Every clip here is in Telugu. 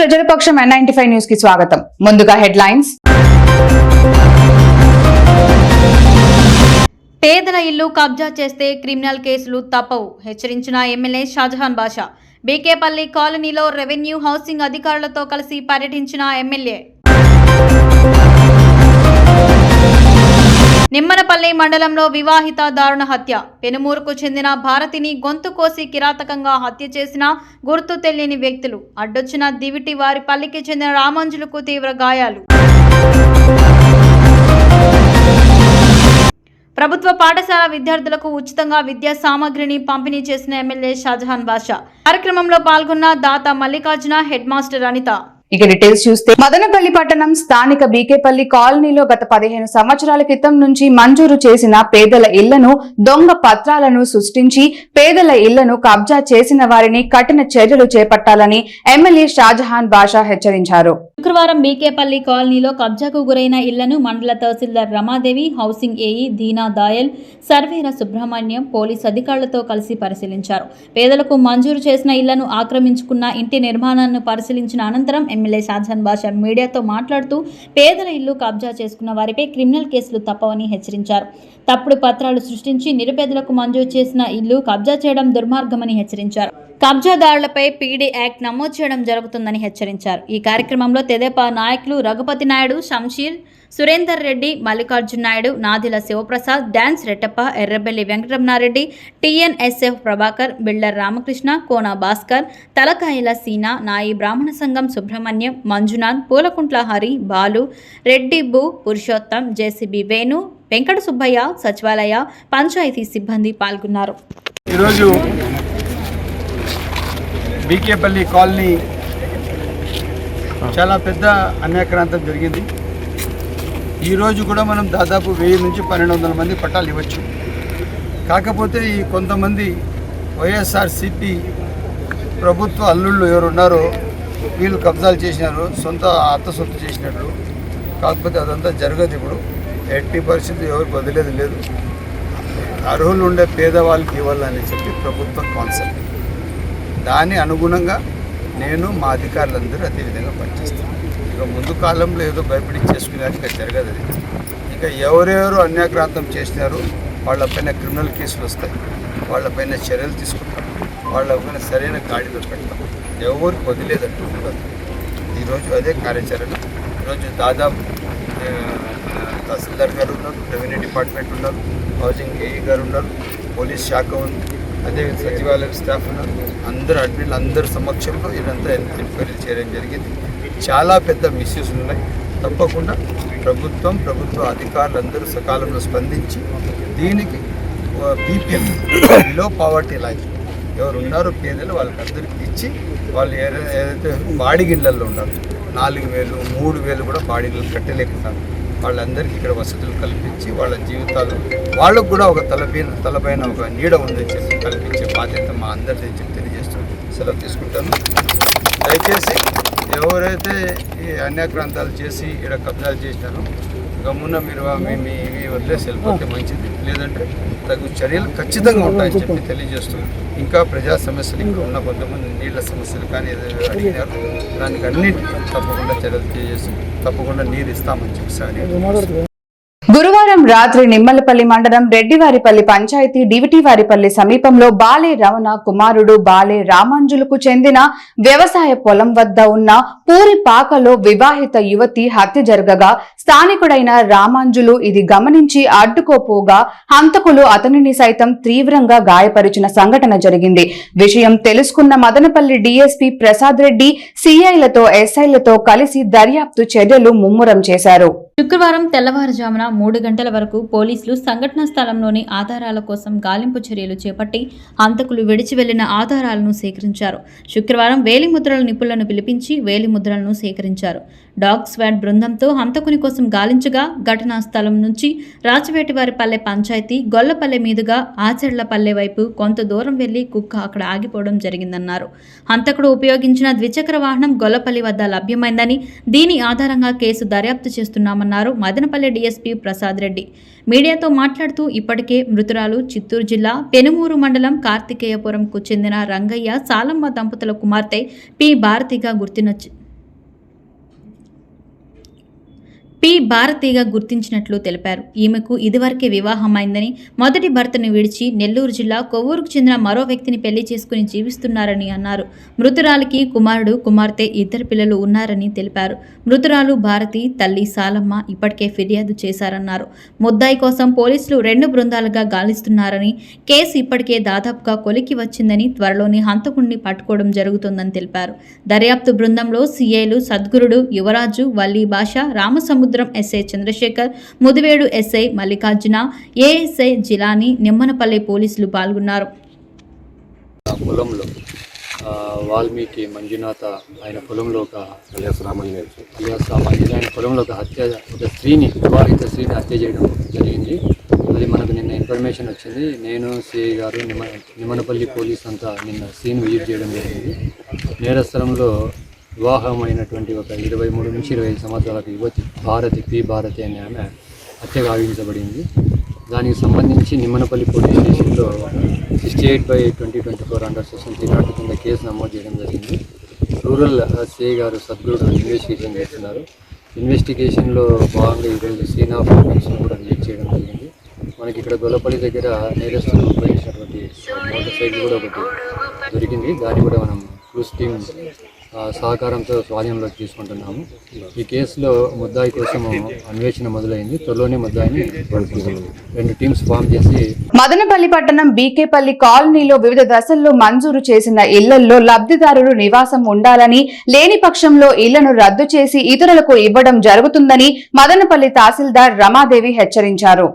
ప్రజల పక్షం ఎన్ నైన్టీ ఫైవ్ న్యూస్కి స్వాగతం. ముందుగా హెడ్లైన్స్. పేదల ఇల్లు కబ్జా చేస్తే క్రిమినల్ కేసులు తప్పవు హెచ్చరించిన ఎమ్మెల్యే షాజహాన్ బాషా. బీకేపల్లి కాలనీలో రెవెన్యూ హౌసింగ్ అధికారులతో కలిసి పర్యటించిన ఎమ్మెల్యే నిమ్మనపల్లి మండలంలో వివాహిత దారుణ హత్య. పెనుమూరుకు చెందిన భారతిని గొంతు కోసి కిరాతకంగా హత్య చేసిన గుర్తు తెలియని వ్యక్తులు. అడ్డొచ్చిన దివిటి వారి పల్లికి చెందిన రామంజులకు తీవ్ర గాయాలు. ప్రభుత్వ పాఠశాల విద్యార్థులకు ఉచితంగా విద్యా సామగ్రిని పంపిణీ చేసిన ఎమ్మెల్యే షాజహాన్ బాషా. కార్యక్రమంలో పాల్గొన్న దాత మల్లికార్జున హెడ్ మాస్టర్ అనిత. ఇక డీటెయిల్స్ చూస్తే మదనపల్లి పట్టణం స్థానిక బీకేపల్లి కాలనీలో గత పదిహేను సంవత్సరాల క్రితం నుంచి మంజూరు చేసిన పేదల ఇళ్ళను దొంగ పత్రాలను సృష్టించి పేదల ఇళ్ళను కబ్జా చేసిన వారిని కఠిన చర్యలు చేపట్టాలని ఎమ్మెల్యే షాజహాన్ బాషా హెచ్చరించారు. శుక్రవారం బీకేపల్లి కాలనీలో కబ్జాకు గురైన ఇళ్ళను మండల తహసీల్దార్ Ramadevi housing AE Deena Dayal surveyor Subrahmanyam police అధికారులతో కలిసి పరిశీలించారు. పేదలకు మంజూరు చేసిన ఇళ్ళను ఆక్రమించుకున్న ఇంటి నిర్మాణాన్ని పరిశీలించిన అనంతరం ఎమ్మెల్యే షాజాన్ బాషా మీడియాతో మాట్లాడుతూ పేదల ఇల్లు కబ్జా చేసుకున్న వారిపై క్రిమినల్ కేసులు తప్పవని హెచ్చరించారు. తప్పుడు పత్రాలు సృష్టించి నిరుపేదలకు మంజూరు చేసిన ఇల్లు కబ్జా చేయడం దుర్మార్గమని హెచ్చరించారు. కబ్జాదారులపై పీడీ యాక్ట్ నమోదు చేయడం జరుగుతుందని హెచ్చరించారు. ఈ కార్యక్రమంలో తెదేపా నాయకులు Raghupathi Naidu Shamsheer Surender Reddy Mallikarjuna Naidu Nadila Sivaprasad dance Rettappa Errabelli Venkataramanareddy TNSF Prabhakar builder Ramakrishna Kona Bhaskar Talakayala Seena నాయి బ్రాహ్మణ సంఘం సుబ్రహ్మణ్యం మంజునాథ్ పూలకుంట్ల హరి బాలు రెడ్డి బు పురుషోత్తం జేసీబీ వేణు వెంకట సుబ్బయ్య సచివాలయ పంచాయతీ సిబ్బంది పాల్గొన్నారు. ఈరోజు బీకేపల్లి కాలనీ చాలా పెద్ద అన్యాక్రాంతం జరిగింది. ఈరోజు కూడా మనం దాదాపు వెయ్యి నుంచి పన్నెండు వందల మంది పట్టాలు ఇవ్వచ్చు. కాకపోతే ఈ కొంతమంది వైఎస్ఆర్సిపి ప్రభుత్వ అల్లుళ్ళు ఎవరు ఉన్నారో వీళ్ళు కబ్జాలు చేసినారు సొంత అత్త సొత్తు చేసినట్లు. కాకపోతే అదంతా జరగదు ఇప్పుడు. ఎయిటీ పరిస్థితి ఎవరు వదిలేదు లేదు. అర్హులు ఉండే పేదవాళ్ళకి ఇవ్వాలని చెప్పి ప్రభుత్వం కాన్సెప్ట్ దాని అనుగుణంగా నేను మా అధికారులందరూ అదే విధంగా పనిచేస్తాను ఇక ముందు కాలంలో ఏదో భయపడి చేసుకునేది ఇక జరగదు అది. ఇక ఎవరెవరు అన్యాక్రాంతం చేసినారో వాళ్ళపైన క్రిమినల్ కేసులు వస్తాయి. వాళ్ళపైన చర్యలు తీసుకుంటాం. వాళ్ళపైన సరైన గాడిలో పెడతాం. ఎవరికి వదిలేదంటూ ఉండదు. ఈరోజు అదే కార్యాచరణ. ఈరోజు దాదాపు తహసీల్దార్ గారు ఉన్నారు రెవెన్యూ డిపార్ట్మెంట్ ఉన్నారు హౌసింగ్ ఏఈ గారు ఉన్నారు పోలీస్ శాఖ ఉంది అదే సచివాలయం స్టాఫ్ ఉన్నారు. అందరు అడ్మిన్లు అందరి సమక్షంలో ఇదంతా ఎంక్వైరీ చేయడం జరిగింది. చాలా పెద్ద మిస్యూస్ ఉన్నాయి. తప్పకుండా ప్రభుత్వం ప్రభుత్వ అధికారులు అందరూ సకాలంలో స్పందించి దీనికి బీపీఎం బిలో పావర్టీ లైన్ ఎవరు ఉన్నారో పేదలు వాళ్ళకి అందరికి ఇచ్చి వాళ్ళు ఏదైతే బాడిగిళ్ళల్లో ఉన్నారు నాలుగు వేలు మూడు వేలు కూడా బాడిగిళ్ళు కట్టలేకున్నారు. వాళ్ళందరికీ ఇక్కడ వసతులు కల్పించి వాళ్ళ జీవితాలు వాళ్ళకు కూడా ఒక తలపైన తలపైన ఒక నీడ ఉందని చెప్పి కల్పించే బాధ్యత మా అందరిది చెప్పి తెలియజేస్తూ సెలవు తీసుకుంటాను. దయచేసి ఎవరైతే ఈ అన్యాక్రాంతాలు చేసి ఇక్కడ కబ్జాలు చేసినారో గమ్మున మీరు మీ మీ వదిలే వదిలేసి వెళ్ళిపోతే మంచిది. లేదంటే తగు చర్యలు ఖచ్చితంగా ఉంటాయని చెప్పి తెలియజేస్తూ ఇంకా ప్రజా సమస్యలు ఇంకా ఉన్న కొంతమంది నీళ్ళ సమస్యలు కానీ అడిగినారు. దానికి అన్నిటికీ తప్పకుండా చర్యలు తెలియజేసి తప్పకుండా నీరు ఇస్తామని చెప్పి గురువారం రాత్రి నిమ్మలపల్లి మండలం రెడ్డివారిపల్లి పంచాయతీ డివిటివారిపల్లి సమీపంలో బాలే రమణ కుమారుడు బాలే రామాంజులకు చెందిన వ్యవసాయ పొలం వద్ద ఉన్న పూరి పాకలో వివాహిత యువతి హత్య జరగగా స్థానికుడైన రామాంజులు ఇది గమనించి అడ్డుకోపోగా హంతకులు అతనిని సైతం తీవ్రంగా గాయపరిచిన సంఘటన జరిగింది. విషయం తెలుసుకున్న మదనపల్లి డీఎస్పీ ప్రసాద్ రెడ్డి సిఐలతో ఎస్ఐలతో కలిసి దర్యాప్తు చర్యలు ముమ్మరం చేశారు. శుక్రవారం తెల్లవారుజామున మూడు గంటల వరకు పోలీసులు సంఘటనా స్థలంలోని ఆధారాల కోసం గాలింపు చర్యలు చేపట్టి హంతకులు విడిచి వెళ్ళిన ఆధారాలను సేకరించారు. శుక్రవారం వేలిముద్రల నిపుణులను పిలిపించి వేలిముద్రలను సేకరించారు. డాగ్ స్వాడ్ బృందంతో హంతకుని కోసం గాలించగా ఘటనా స్థలం నుంచి రాచవేటివారిపల్లె పంచాయతీ గొల్లపల్లె మీదుగా ఆచర్లపల్లె వైపు కొంత దూరం వెళ్ళి కుక్క అక్కడ ఆగిపోవడం జరిగిందన్నారు. హంతకుడు ఉపయోగించిన ద్విచక్ర వాహనం గొల్లపల్లి వద్ద లభ్యమైందని దీని ఆధారంగా కేసు దర్యాప్తు చేస్తున్నామన్నారు మదనపల్లె డీఎస్పీ ప్రసాద్ రెడ్డి. మీడియాతో మాట్లాడుతూ ఇప్పటికే మృతురాలు చిత్తూరు జిల్లా పెనుమూరు మండలం కార్తికేయపురంకు చెందిన రంగయ్య సాలమ్మ దంపతుల కుమార్తె పి. భారతిగా గుర్తిన పి భారతిగా గుర్తించినట్లు తెలిపారు. ఈమెకు ఇదివరకే వివాహమైందని మొదటి భర్తను విడిచి నెల్లూరు జిల్లా కొవ్వూరుకు చెందిన మరో వ్యక్తిని పెళ్ళి చేసుకుని జీవిస్తున్నారని అన్నారు. మృతురాలికి కుమారుడు కుమార్తె ఇద్దరు పిల్లలు ఉన్నారని తెలిపారు. మృతురాలు భారతి తల్లి సాలమ్మ ఇప్పటికే ఫిర్యాదు చేశారన్నారు. ముద్దాయి కోసం పోలీసులు రెండు బృందాలుగా గాలిస్తున్నారని కేసు ఇప్పటికే దాదాపుగా కొలికి వచ్చిందని త్వరలోనే హంతకుణ్ణి పట్టుకోవడం జరుగుతుందని తెలిపారు. దర్యాప్తు బృందంలో సీఏలు సద్గురుడు Yuvaraju Valli Basha Ramasamudra SI Chandrasekhar Mudivedu SI Mallikarjuna ASI Jilani Nimmanapalli పోలీసులు పాల్గొన్నారు. పొలంలో వాల్మీకి మంజునాథ ఆయన పొలంలో ఒక అలియాస్ రామంజన ఆయన పొలంలో ఒక హత్య ఒక స్త్రీని వివాహిత స్త్రీని హత్య చేయడం జరిగింది. అది మనకు నిన్న ఇన్ఫర్మేషన్ వచ్చింది. నేను సిఐ గారు నిమ నిమ్మనపల్లి పోలీస్ అంతా నిన్న సీన్ విజిట్ చేయడం జరిగింది. నేరస్థలంలో వివాహమైనటువంటి ఒక ఇరవై మూడు నుంచి ఇరవై ఐదు సంవత్సరాలకు యువతి భారతి పి భారతి అనే ఆమె హత్యగా ఆవించబడింది దానికి సంబంధించి నిమ్మనపల్లి పోలీస్ స్టేషన్లో sixty eight by twenty twenty four under section three naught కింద కేసు నమోదు చేయడం జరిగింది. రూరల్ సిఐ గారు సద్గురుడు ఇన్వెస్టిగేషన్ చేస్తున్నారు. ఇన్వెస్టిగేషన్లో భాగంగా ఈరోజు సీన్ ఆఫ్ ఎవిడెన్స్ను కూడా రిలీజ్ చేయడం జరిగింది. మనకి ఇక్కడ గొల్లపల్లి దగ్గర నేరస్తులు ఉపయోగించినటువంటి మోటార్ సైకిల్ కూడా ఒకటి దొరికింది. దాన్ని కూడా మనం క్రూస్ టీమ్ సహకారంతో స్వాధీనంలోకి తీసుకుంటున్నాము ఈ కేసులో ముద్దాయి కోసం అన్వేషణ మొదలైంది త్వరలోనే ముద్దాయిని. రెండు టీమ్స్ ఫామ్ చేసి మదనపల్లి పట్టణం బీకేపల్లి కాలనీలో వివిధ దశల్లో మంజూరు చేసిన ఇళ్ళలో లబ్ధిదారులు నివాసం ఉండాలని లేని పక్షంలో ఇళ్ళను రద్దు చేసి ఇతరులకు ఇవ్వడం జరుగుతుందని మదనపల్లి తహసీల్దార్ రమాదేవి హెచ్చరించారు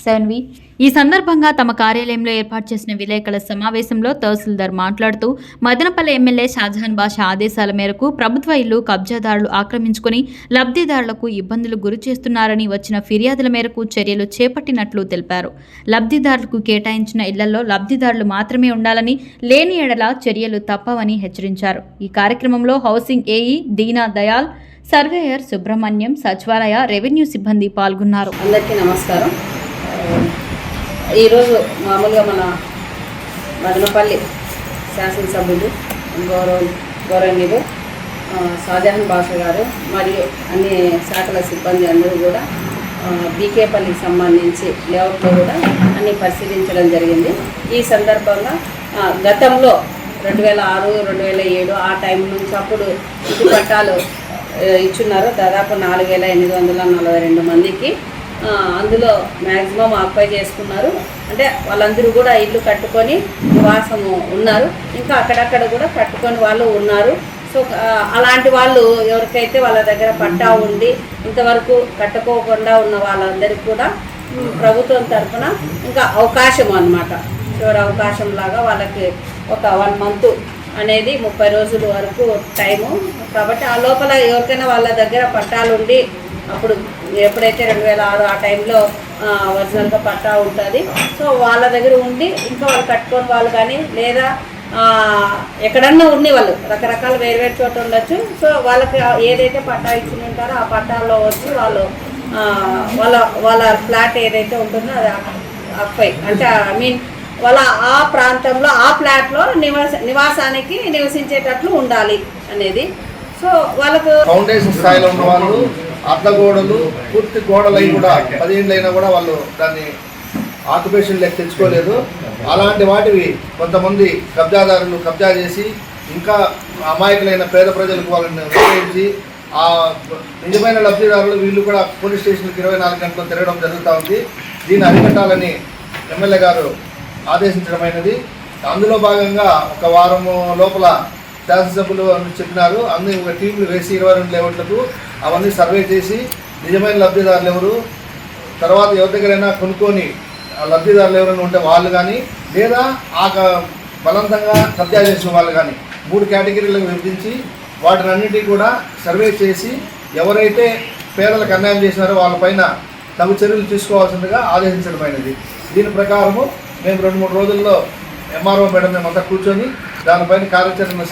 సెవెన్ వి ఈ సందర్భంగా తమ కార్యాలయంలో ఏర్పాటు చేసిన విలేకరుల సమావేశంలో తహసీల్దార్ మాట్లాడుతూ మదనపల్లి ఎమ్మెల్యే షాజహాన్ బాషా ఆదేశాల మేరకు ప్రభుత్వ ఇల్లు కబ్జాదారులు ఆక్రమించుకుని లబ్ధిదారులకు ఇబ్బందులు గురి చేస్తున్నారని వచ్చిన ఫిర్యాదుల మేరకు చర్యలు చేపట్టినట్లు తెలిపారు. లబ్ధిదారులకు కేటాయించిన ఇళ్ళలో లబ్ధిదారులు మాత్రమే ఉండాలని లేని ఎడల చర్యలు తప్పవని హెచ్చరించారు. ఈ కార్యక్రమంలో housing AE Deena Dayal surveyor Subrahmanyam సచివాలయ రెవెన్యూ సిబ్బంది పాల్గొన్నారు. అందరికీ నమస్కారం. ఈరోజు మామూలుగా మన మదనపల్లి శాసనసభ్యులు గౌరవ గౌరవనీయులు షాజహాన్ బాషా గారు మరియు అన్ని శాఖల సిబ్బంది అందరూ కూడా బీకేపల్లికి సంబంధించి లేఅవుట్లో కూడా అన్ని పరిశీలించడం జరిగింది. ఈ సందర్భంగా గతంలో రెండు వేల ఆరు రెండు వేల ఏడు ఆ టైం నుంచి అప్పుడు ఇంటి పట్టాలు ఇచ్చున్నారు. దాదాపు నాలుగు వేల ఎనిమిది వందల నలభై రెండు మందికి అందులో మ్యాక్సిమం ఆక్యుపై చేసుకున్నారు. అంటే వాళ్ళందరూ కూడా ఇల్లు కట్టుకొని నివాసము ఉన్నారు. ఇంకా అక్కడక్కడ కూడా కట్టుకొని వాళ్ళు ఉన్నారు. సో అలాంటి వాళ్ళు ఎవరికైతే వాళ్ళ దగ్గర పట్టా ఉండి ఇంతవరకు కట్టుకోకుండా ఉన్న వాళ్ళందరికీ కూడా ప్రభుత్వం తరఫున ఇంకా అవకాశం అన్నమాట. చివరి అవకాశం లాగా వాళ్ళకి ఒక వన్ మంత్ అనేది ముప్పై రోజుల వరకు టైము. కాబట్టి ఆ లోపల ఎవరికైనా వాళ్ళ దగ్గర పట్టాలు ఉండి అప్పుడు ఎప్పుడైతే రెండు వేల ఆరు ఆ టైంలో ఒరిజినల్గా పట్టా ఉంటుంది. సో వాళ్ళ దగ్గర ఉండి ఇంకా వాళ్ళు కట్టుకొని వాళ్ళు కానీ లేదా ఎక్కడన్నా ఉండి వాళ్ళు రకరకాల వేరు వేరు చోట ఉండొచ్చు. సో వాళ్ళకి ఏదైతే పట్టా ఇచ్చి ఉంటారో ఆ పట్టాల్లో వచ్చి వాళ్ళు వాళ్ళ వాళ్ళ ఫ్లాట్ ఏదైతే ఉంటుందో అది అప్పై అంటే ఐ మీన్ వాళ్ళ ఆ ప్రాంతంలో ఆ ఫ్లాట్లో నివాస నివాసానికి నివసించేటట్లు ఉండాలి అనేది. సో వాళ్ళకు ఫౌండేషన్ స్థాయిలో ఉన్న వాళ్ళు అడ్డగోడలు పూర్తి గోడలు అయి కూడా పదిహేనులైనా కూడా వాళ్ళు దాన్ని ఆక్యుపేషన్ లెక్క తెచ్చుకోలేదు. అలాంటి వాటివి కొంతమంది కబ్జాదారులు కబ్జా చేసి ఇంకా అమాయకులైన పేద ప్రజలకు వాళ్ళని ఉపయోగించి ఆ నిజమైన లబ్ధిదారులు వీళ్ళు కూడా పోలీస్ స్టేషన్కి ఇరవై నాలుగు గంటలు తిరగడం జరుగుతూ ఉంది. దీన్ని అరికట్టాలని ఎమ్మెల్యే గారు ఆదేశించడమైనది అందులో భాగంగా ఒక వారము లోపల శాసనసభ్యులు అని చెప్పినారు. అన్ని ఒక టీంలు వేసి ఇరవై రెండు లేఅవుట్లకు అవన్నీ సర్వే చేసి నిజమైన లబ్ధిదారులు ఎవరు? తర్వాత ఎవరి దగ్గరైనా కొనుక్కొని లబ్ధిదారులు ఎవరైనా ఉంటే వాళ్ళు కానీ లేదా ఆ బలవంతంగా కబ్జా చేసిన వాళ్ళు కానీ మూడు కేటగిరీలకు విభజించి వాటిని అన్నింటినీ కూడా సర్వే చేసి ఎవరైతే పేదలకు అన్యాయం చేసినారో వాళ్ళపైన తగు చర్యలు తీసుకోవాల్సిందిగా ఆదేశించడమైనది దీని ప్రకారము మేము రెండు మూడు రోజుల్లో ఎంఆర్ఓ మేడం మేమంతా కూర్చొని దానిపైన కార్యాచరణ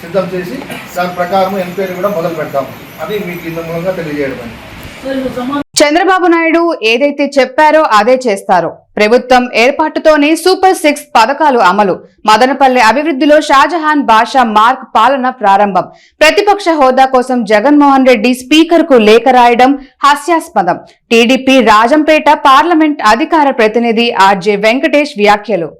సిద్ధం చేసి దాని ప్రకారం ఎంక్వైరీ కూడా మొదలు పెడతాం. అది మీకు ఇంత మూలంగా తెలియజేయడం చంద్రబాబు నాయుడు ఏదైతే చెప్పారో అదే చేస్తారు. ప్రభుత్వం ఏర్పాటుతోనే సూపర్ సిక్స్ పథకాలు అమలు. మదనపల్లి అభివృద్ధిలో షాజహాన్ బాషా మార్క్ పాలన ప్రారంభం. ప్రతిపక్ష హోదా కోసం జగన్మోహన్ రెడ్డి స్పీకర్కు లేఖ రాయడం హాస్యాస్పదం. టీడీపీ రాజంపేట పార్లమెంట్ అధికార ప్రతినిధి ఆర్జే వెంకటేష్ వ్యాఖ్యలు.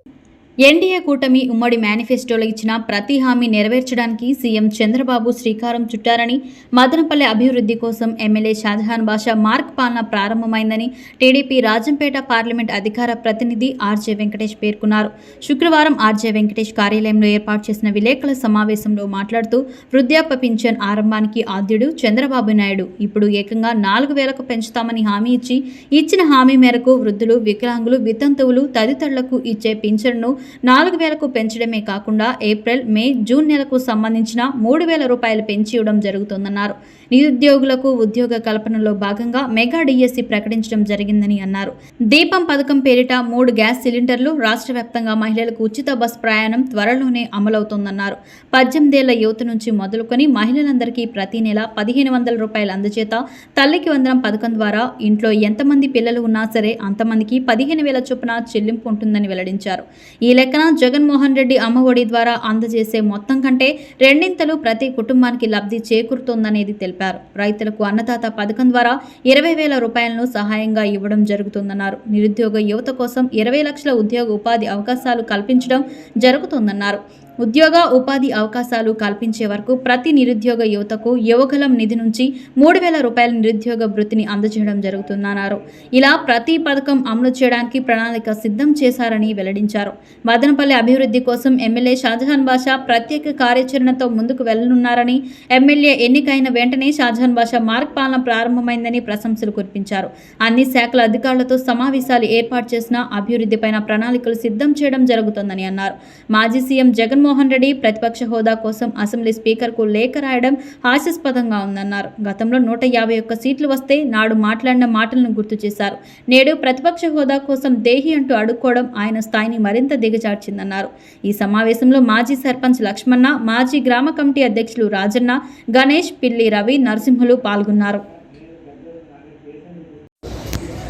ఎన్డీఏ కూటమి ఉమ్మడి మేనిఫెస్టోలో ఇచ్చిన ప్రతి హామీ నెరవేర్చడానికి సీఎం చంద్రబాబు శ్రీకారం చుట్టారని మదనపల్లి అభివృద్ధి కోసం ఎమ్మెల్యే షాజహాన్ బాషా మార్క్ పాలన ప్రారంభమైందని టీడీపీ రాజంపేట పార్లమెంట్ అధికార ప్రతినిధి ఆర్జే వెంకటేష్ పేర్కొన్నారు. శుక్రవారం ఆర్జే వెంకటేష్ కార్యాలయంలో ఏర్పాటు చేసిన విలేకరుల సమావేశంలో మాట్లాడుతూ వృద్ధాప్య పింఛన్ ఆరంభానికి ఆద్యుడు చంద్రబాబు నాయుడు. ఇప్పుడు ఏకంగా నాలుగు వేలకు పెంచుతామని హామీ ఇచ్చి ఇచ్చిన హామీ మేరకు వృద్ధులు వికలాంగులు వితంతువులు తదితరులకు ఇచ్చే పింఛన్ను నాలుగు వేలకు పెంచడమే కాకుండా ఏప్రిల్ మే జూన్ నెలకు సంబంధించిన మూడు వేల రూపాయలు పెంచి ఇవ్వడం జరుగుతోందన్నారు. నిరుద్యోగులకు ఉద్యోగ కల్పనలో భాగంగా మెగా డిఎస్సి ప్రకటించడం జరిగిందని అన్నారు. దీపం పథకం పేరిట మూడు గ్యాస్ సిలిండర్లు రాష్ట్ర వ్యాప్తంగా మహిళలకు ఉచిత బస్ ప్రయాణం త్వరలోనే అమలవుతోందన్నారు. పద్దెనిమిదేళ్ళ యువత నుంచి మొదలుకొని మహిళలందరికీ ప్రతి నెల పదిహేను వందల రూపాయల అందచేత తల్లికి వందనం పథకం ద్వారా ఇంట్లో ఎంతమంది పిల్లలు ఉన్నా సరే అంతమందికి పదిహేను వేల చొప్పున చెల్లింపు ఉంటుందని వెల్లడించారు. ఈ లెక్కన జగన్మోహన్ రెడ్డి అమ్మఒడి ద్వారా అందజేసే మొత్తం కంటే రెండింతలు ప్రతి కుటుంబానికి లబ్ధి చేకూరుతోందనేది తెలిపారు. రైతులకు అన్నదాత పథకం ద్వారా ఇరవై వేల రూపాయలను సహాయంగా ఇవ్వడం జరుగుతుందన్నారు. నిరుద్యోగ యువత కోసం ఇరవై లక్షల ఉద్యోగ ఉపాధి అవకాశాలు కల్పించడం జరుగుతుందన్నారు. ఉద్యోగ ఉపాధి అవకాశాలు కల్పించే వరకు ప్రతి నిరుద్యోగ యువతకు యువకులం నిధి నుంచి మూడు వేల రూపాయల నిరుద్యోగ వృత్తిని అందజేయడం జరుగుతుందన్నారు. ఇలా ప్రతి పథకం అమలు చేయడానికి ప్రణాళిక సిద్ధం చేశారని వెల్లడించారు. మదనపల్లి అభివృద్ధి కోసం ఎమ్మెల్యే షాజహాన్ బాషా ప్రత్యేక కార్యాచరణతో ముందుకు వెళ్ళనున్నారని ఎమ్మెల్యే ఎన్నికైన వెంటనే షాజహాన్ బాషా మార్క్ పాలన ప్రారంభమైందని ప్రశంసలు కురిపించారు. అన్ని శాఖల అధికారులతో సమావేశాలు ఏర్పాటు చేసిన అభివృద్ధిపైన ప్రణాళికలు సిద్ధం చేయడం జరుగుతోందని అన్నారు. మాజీ సీఎం జగన్మోహన్ రెడ్డి ప్రతిపక్ష హోదా కోసం అసెంబ్లీ స్పీకర్కు లేఖ రాయడం హాస్యాస్పదంగా ఉందన్నారు. గతంలో నూట యాభై ఒక్క సీట్లు వస్తే నాడు మాట్లాడిన మాటలను గుర్తు చేశారు. నేడు ప్రతిపక్ష హోదా కోసం దేహి అంటూ అడుక్కోవడం ఆయన స్థాయిని మరింత దిగజార్చిందన్నారు. ఈ సమావేశంలో మాజీ సర్పంచ్ లక్ష్మణ మాజీ గ్రామ కమిటీ అధ్యక్షులు రాజన్న గణేష్ పిల్లి రవి నరసింహులు పాల్గొన్నారు.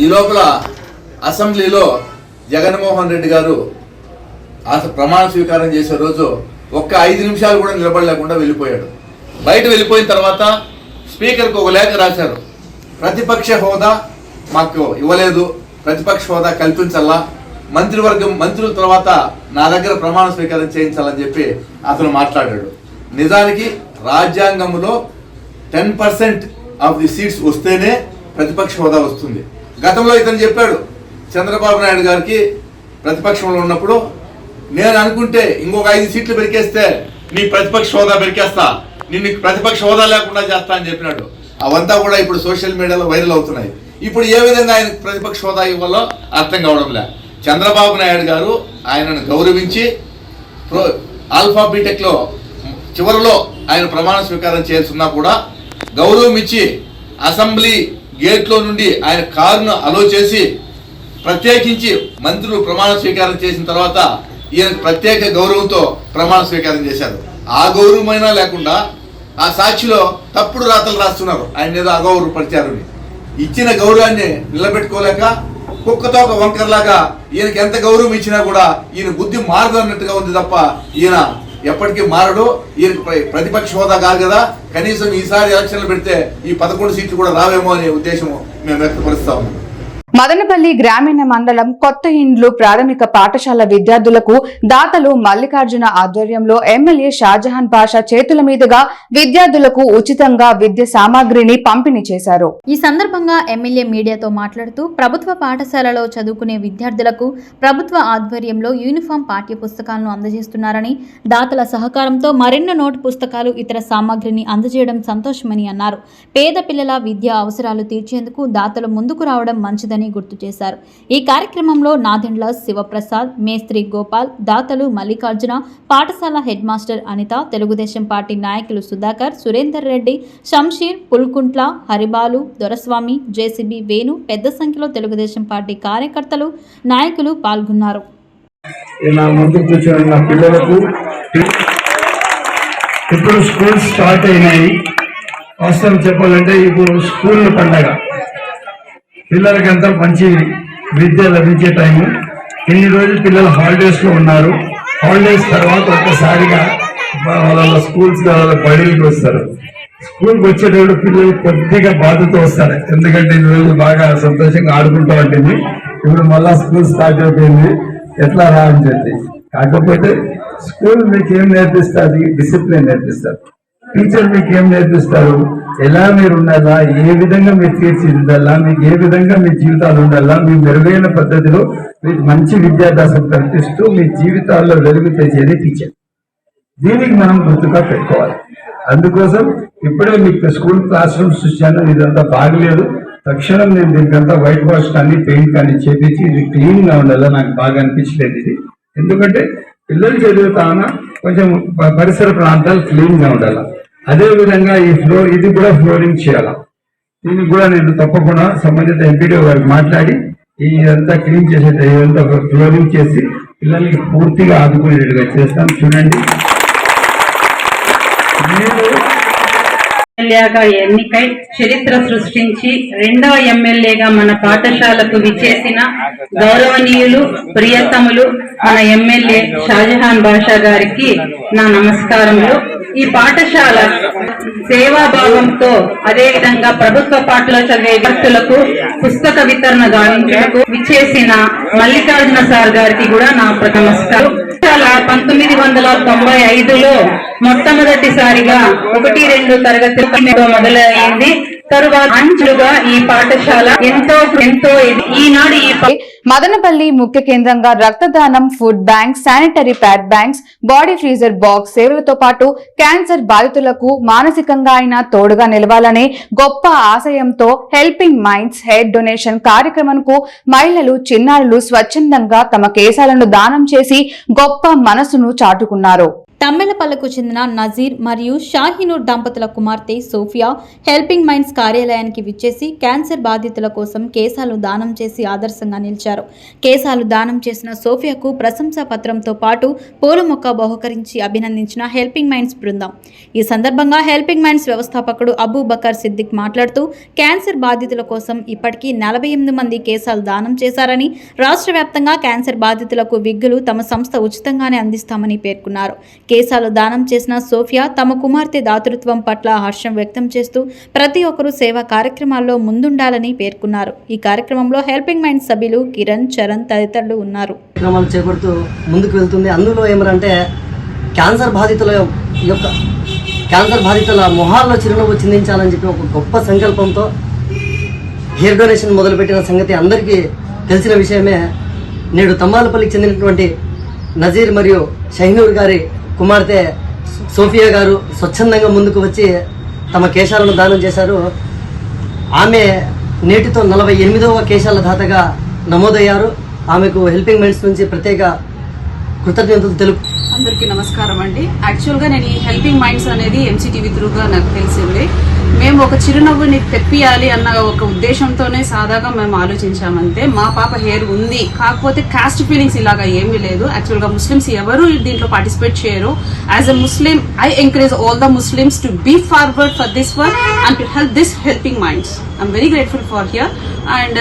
ఈ లోపల అసెంబ్లీలో జగన్మోహన్ రెడ్డి గారు ఆ ప్రమాణ స్వీకారం చేసే రోజు ఒక్క ఐదు నిమిషాలు కూడా నిలబడలేకుండా వెళ్ళిపోయాడు. బయట వెళ్ళిపోయిన తర్వాత స్పీకర్కి ఒక లేఖ రాశారు. ప్రతిపక్ష హోదా మాకు ఇవ్వలేదు. ప్రతిపక్ష హోదా కల్పించాలా మంత్రివర్గం మంత్రుల తర్వాత నా దగ్గర ప్రమాణ స్వీకారం చేయించాలని చెప్పి అతను మాట్లాడాడు. నిజానికి రాజ్యాంగంలో ten percent of the seats వస్తేనే ప్రతిపక్ష హోదా వస్తుంది. గతంలో ఇతను చెప్పాడు చంద్రబాబు నాయుడు గారికి ప్రతిపక్షంలో ఉన్నప్పుడు నేను అనుకుంటే ఇంకొక ఐదు సీట్లు పెరికేస్తే నీ ప్రతిపక్ష హోదా పెరికేస్తా. నిన్ను ప్రతిపక్ష హోదా లేకుండా చేస్తా అని చెప్పినాడు. అవంతా కూడా ఇప్పుడు సోషల్ మీడియాలో వైరల్ అవుతున్నాయి. ఇప్పుడు ఏ విధంగా ఆయన ప్రతిపక్ష హోదా ఇవ్వాలో అర్థం కావడం లే చంద్రబాబు నాయుడు గారు ఆయనను గౌరవించి ప్రో ఆల్ఫా బీటెక్లో చివరిలో ఆయన ప్రమాణ స్వీకారం చేస్తున్నా కూడా గౌరవం ఇచ్చి అసెంబ్లీ గేట్లో నుండి ఆయన కారును అలో చేసి ప్రత్యేకించి మంత్రులు ప్రమాణ స్వీకారం చేసిన తర్వాత ఈయన ప్రత్యేక గౌరవంతో ప్రమాణ స్వీకారం చేశారు. ఆ గౌరవమైనా లేకుండా ఆ సాక్షిలో తప్పుడు రాతలు రాస్తున్నారు. ఆయన ఏదో అగౌరవపరిచారని ఇచ్చిన గౌరవాన్ని నిలబెట్టుకోలేక కుక్కతో ఒక వంకర్లాగా ఈయనకి ఎంత గౌరవం ఇచ్చినా కూడా ఈయన బుద్ధి మారదన్నట్టుగా ఉంది తప్ప ఈయన ఎప్పటికీ మారడు. ఈయనకి ప్ర- ప్రతిపక్ష హోదా కాదు కదా. కనీసం ఈసారి ఎలక్షన్లు పెడితే ఈ పదకొండు సీట్లు కూడా రావేమో అనే ఉద్దేశం మేము వ్యక్తపరుస్తా ఉన్నాం. మదనపల్లి గ్రామీణ మండలం కొత్త ఇండ్లు ప్రాథమిక పాఠశాల విద్యార్థులకు దాతలు మల్లికార్జున ఆధ్వర్యంలో ఎమ్మెల్యే షాజహాన్ పాషా చేతుల మీదుగా విద్యార్థులకు ఉచితంగా విద్య సామాగ్రిని పంపిణీ చేశారు. ఈ సందర్భంగా ఎమ్మెల్యే మీడియాతో మాట్లాడుతూ ప్రభుత్వ పాఠశాలలో చదువుకునే విద్యార్థులకు ప్రభుత్వ ఆధ్వర్యంలో యూనిఫామ్ పాఠ్య పుస్తకాలను అందజేస్తున్నారని దాతల సహకారంతో మరెన్నో నోటు పుస్తకాలు ఇతర సామాగ్రిని అందజేయడం సంతోషమని అన్నారు. పేద పిల్లల విద్యా అవసరాలు తీర్చేందుకు దాతలు ముందుకు రావడం మంచిదని గుర్తు చేశారు. ఈ కార్యక్రమంలో నాదెండ్ల శివప్రసాద్ మేస్త్రి గోపాల్ దాతలు మల్లికార్జున పాఠశాల head master Anitha Telugu Desam party నాయకులు సుధాకర్ సురేందర్ రెడ్డి షంషీర్ పుల్కుంట్ల హరిబాలు దొరస్వామి జేసీబీ వేణు పెద్ద సంఖ్యలో తెలుగుదేశం పార్టీ కార్యకర్తలు నాయకులు పాల్గొన్నారు. ఇప్పుడు స్కూల్ స్టార్ట్ అయినాయి. వాస్తవం చెప్పాలంటే ఇప్పుడు స్కూల్ పండగ. పిల్లలకంతా మంచి విద్య లభించే టైము ఇన్ని రోజులు పిల్లలు హాలిడేస్లో ఉన్నారు. హాలిడేస్ తర్వాత ఒక్కసారిగా వాళ్ళ స్కూల్స్ వాళ్ళ బడికి వస్తారు. స్కూల్కి వచ్చేటప్పుడు పిల్లలు కొద్దిగా బాధతో వస్తారు. ఎందుకంటే ఇన్ని రోజులు బాగా సంతోషంగా ఆడుకుంటూ ఉంటుంది ఇప్పుడు మళ్ళా స్కూల్ స్టార్ట్ అయిపోయింది. ఎట్లా రా అని చెప్పి. కాకపోతే స్కూల్ మీకు ఏం నేర్పిస్తుంది డిసిప్లిన్ నేర్పిస్తారు. టీచర్ మీకు ఏం నేర్పిస్తారు? ఎలా మీరు ఉండాలా ఏ విధంగా మీరు తీర్చిదిద్దాలా? మీకు ఏ విధంగా మీ జీవితాలు ఉండాలా? మీ మెరుగైన పద్ధతిలో మీకు మంచి విద్యాభ్యాసం కల్పిస్తూ మీ జీవితాల్లో వెలుగు తెచ్చేది టీచర్. దీనికి మనం గుర్తుగా పెట్టుకోవాలి. అందుకోసం ఇప్పుడే మీకు స్కూల్ క్లాస్ రూమ్స్ చూశాను. ఇదంతా బాగలేదు. తక్షణం నేను దీనికంతా వైట్ వాష్ కానీ పెయింట్ కానీ చేపించి ఇది క్లీన్గా ఉండాలా? నాకు బాగా అనిపించలేదు ఇది. ఎందుకంటే పిల్లలు చదువుతాన కొంచెం పరిసర ప్రాంతాలు క్లీన్గా ఉండాలా ఉండాలి? అదే విధంగా ఈ ఫ్లోర్ ఇది కూడా ఫ్లోరింగ్ చేయాలి? దీనికి కూడా నేను తప్పకుండా సంబంధిత ఎంపీడీ గారికి మాట్లాడి ఈ ఇదంతా క్లీన్ చేసే ఇదంతా ఫ్లోరింగ్ చేసి పిల్లలకి పూర్తిగా ఆదుకునేట్టుగా చేస్తాను. చూడండి. నేను ఎమ్మెల్యేగా ఎన్నికై చరిత్ర సృష్టించి రెండవ ఎమ్మెల్యేగా మన పాఠశాలకు విచ్చేసిన గౌరవనీయులు ప్రియతములు మన ఎమ్మెల్యే షాజహాన్ బాషా గారికి నా నమస్కారములు. ఈ పాఠశాల సేవాభావంతో అదే విధంగా ప్రభుత్వ పాటలో చదివే విద్యార్థులకు పుస్తక వితరణ గావించుటకు విచ్చేసిన మల్లికార్జున సార్ గారికి కూడా నా ప్రథమ నమస్కారం పంతొమ్మిది వందల తొంభై ఐదులో మొట్టమొదటిసారిగా ఒకటి రెండు తరగతి మొదలైంది. తరువాత అంచులుగా ఈ పాఠశాల ఎంతో ఎంతో ఈనాడు ఈ మదనపల్లి ముఖ్య కేంద్రంగా రక్తదానం food bank sanitary pad banks body freezer box సేవలతో పాటు క్యాన్సర్ బాధితులకు మానసికంగా అయినా తోడుగా నిలవాలనే గొప్ప ఆశయంతో హెల్పింగ్ మైండ్స్ హెడ్ డొనేషన్ కార్యక్రమంకు మహిళలు చిన్నారులు స్వచ్ఛందంగా తమ కేశాలను దానం చేసి గొప్ప మనసును చాటుకున్నారు. తమ్మెలపల్లకు చెందిన నజీర్ మరియు షాహీనూర్ దంపతుల కుమార్తె సోఫియా హెల్పింగ్ మైండ్స్ కార్యాలయానికి విచ్చేసి క్యాన్సర్ బాధితుల కోసం కేశాలు దానం చేసి ఆదర్శంగా నిలిచారు. కేశాలు దానం చేసిన సోఫియాకు ప్రశంసా పత్రంతో పాటు పూల మొక్క బహుకరించి అభినందించిన హెల్పింగ్ మైండ్స్ బృందం. ఈ సందర్భంగా హెల్పింగ్ మైండ్స్ వ్యవస్థాపకుడు అబూ బకర్ సిద్దిక్ మాట్లాడుతూ క్యాన్సర్ బాధితుల కోసం ఇప్పటికీ నలభై ఎనిమిది మంది కేసాలు దానం చేశారని రాష్ట్ర వ్యాప్తంగా క్యాన్సర్ బాధితులకు విగ్గులు తమ సంస్థ ఉచితంగానే అందిస్తామని పేర్కొన్నారు. కేసాలు దానం చేసిన సోఫియా తమ కుమార్తె దాతృత్వం పట్ల హర్షం వ్యక్తం చేస్తూ ప్రతి ఒక్కరూ సేవా కార్యక్రమాల్లో ముందుండాలని పేర్కొన్నారు. ఈ కార్యక్రమంలో హెల్పింగ్ మైండ్ సభ్యులు కిరణ్ చరణ్ తదితరులు ఉన్నారు. కార్యక్రమాలు చేపడుతూ ముందుకు వెళ్తుంది. అందులో ఏమనంటే క్యాన్సర్ బాధితుల యొక్క క్యాన్సర్ బాధితుల మొహాల్లో చిరునవ్వు చిందించాలని చెప్పి ఒక గొప్ప సంకల్పంతో హెయిర్ డొనేషన్ మొదలుపెట్టిన సంగతి అందరికీ తెలిసిన విషయమే. నేడు తమ్మాలపల్లికి చెందినటువంటి నజీర్ మరియు షహీనూర్ గారి కుమార్తె సోఫియా గారు స్వచ్ఛందంగా ముందుకు వచ్చి తమ కేశాలను దానం చేశారు. ఆమె నేటితో నలభై ఎనిమిదవ కేశాల దాతగా నమోదయ్యారు. ఆమెకు హెల్పింగ్ మైండ్స్ నుంచి ప్రత్యేక కృతజ్ఞతలు తెలుపు అందరికీ నమస్కారం అండి. యాక్చువల్గా నేను ఈ హెల్పింగ్ మైండ్స్ అనేది ఎంసీటీవీ త్రూగా నాకు తెలిసింది. మేము ఒక చిరునవ్వుని తెప్పియాలి అన్న ఒక ఉద్దేశంతోనే సాదాగా మేము ఆలోచించామంతే మా పాప హెయిర్ ఉంది కాకపోతే కాస్ట్ ఫీలింగ్స్ ఇలాగా ఏమీ లేదు. యాక్చువల్గా ముస్లిమ్స్ ఎవరు దీంట్లో పార్టిసిపేట్ చేయరు. As a Muslim I encourage all the Muslims to be forward for this work and to help this helping minds I'm very grateful for here and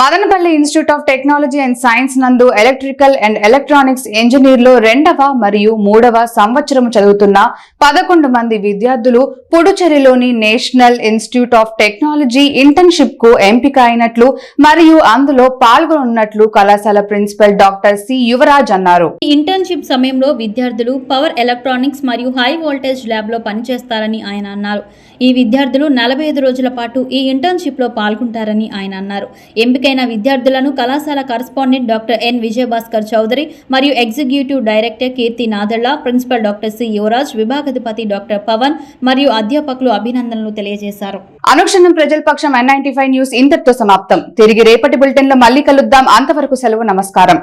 Madanapalle institute of technology and science నందు ఎలక్ట్రికల్ అండ్ ఎలక్ట్రానిక్స్ ఇంజనీర్లో రెండవ మరియు మూడవ సంవత్సరం చదువుతున్న పదకొండు మంది విద్యార్థులు పుడుచెరిలోని నేషనల్ ఇన్స్టిట్యూట్ ఆఫ్ టెక్నాలజీ ఇంటర్న్షిప్కు ఎంపిక అయినట్లు మరియు అందులో పాల్గొనున్నట్లు కళాశాల ప్రిన్సిపల్ డాక్టర్ సి యువరాజ్ అన్నారు. ఈ ఇంటర్న్షిప్ సమయంలో విద్యార్థులు పవర్ ఎలక్ట్రానిక్స్ మరియు హై వోల్టేజ్ ల్యాబ్లో పనిచేస్తారని ఆయన అన్నారు. ఈ విద్యార్థులు నలభై ఐదు రోజుల పాటు ఈ ఇంటర్న్షిప్లో పాల్గొంటారని ఆయన అన్నారు. ఎంపికైన విద్యార్థులను కళాశాల correspondent doctor N Vijayabhaskar Chowdary మరియు executive director Keerthi Nadalla principal doctor C Yuvaraj విభాగాధిపతి doctor Pavan మరియు అధ్యాపకులు అభినందనలు తెలియజేశారు. అనుక్షణం ప్రజల పక్షం ఎన్ న్యూస్ ఇంతటితో సమాప్తం. తిరిగి రేపటి బులెటిన్లో మళ్ళీ కలుద్దాం. అంతవరకు సెలవు నమస్కారం.